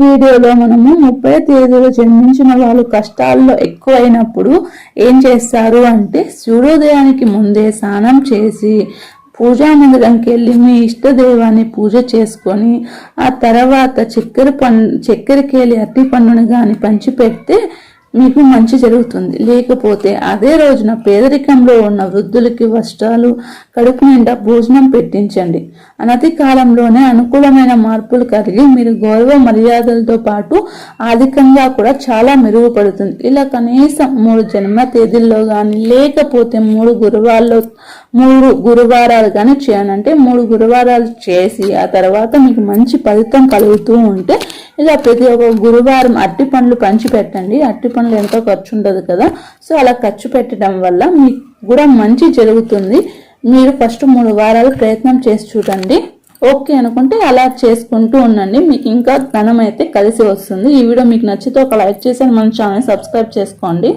వీడియోలో మనము ముప్పై తేదీలో జన్మించిన వాళ్ళు కష్టాల్లో ఎక్కువైనప్పుడు ఏం చేస్తారు అంటే సూర్యోదయానికి ముందే స్నానం చేసి పూజా మందిరంకి వెళ్ళి మీ ఇష్టదేవాన్ని పూజ చేసుకొని ఆ తర్వాత చక్కెర పన్ చక్కెరకేళి అట్టి పన్నుని కానీ పంచిపెడితే మీకు మంచి జరుగుతుంది. లేకపోతే అదే రోజున పేదరికంలో ఉన్న వృద్ధులకి వస్త్రాలు కడుపు నిండా భోజనం పెట్టించండి. అనతి కాలంలోనే అనుకూలమైన మార్పులు కలిగి మీరు గౌరవ మర్యాదలతో పాటు ఆర్థికంగా కూడా చాలా మెరుగుపడుతుంది. ఇలా కనీసం మూడు జన్మ తేదీల్లో కానీ లేకపోతే మూడు గురువాల్లో మూడు గురువారాలు కానీ చేయనంటే అంటే మూడు గురువారాలు చేసి ఆ తర్వాత మీకు మంచి ఫలితం కలుగుతూ ఉంటే ఇలా ప్రతి ఒక్క గురువారం అట్టి పండ్లు పంచి పెట్టండి అట్టి పండ్లు ఎంతో ఖర్చు ఉండదు కదా. సో అలా ఖర్చు పెట్టడం వల్ల మీకు కూడా మంచి జరుగుతుంది. మీరు ఫస్ట్ మూడు వారాలు ప్రయత్నం చేసి చూడండి. ఓకే అనుకుంటే అలా చేసుకుంటూ ఉండండి. మీకు ఇంకా ధనం అయితే కలిసి వస్తుంది. ఈ వీడియో మీకు నచ్చితే ఒక లైక్ చేసి మన ఛానల్ సబ్స్క్రైబ్ చేసుకోండి.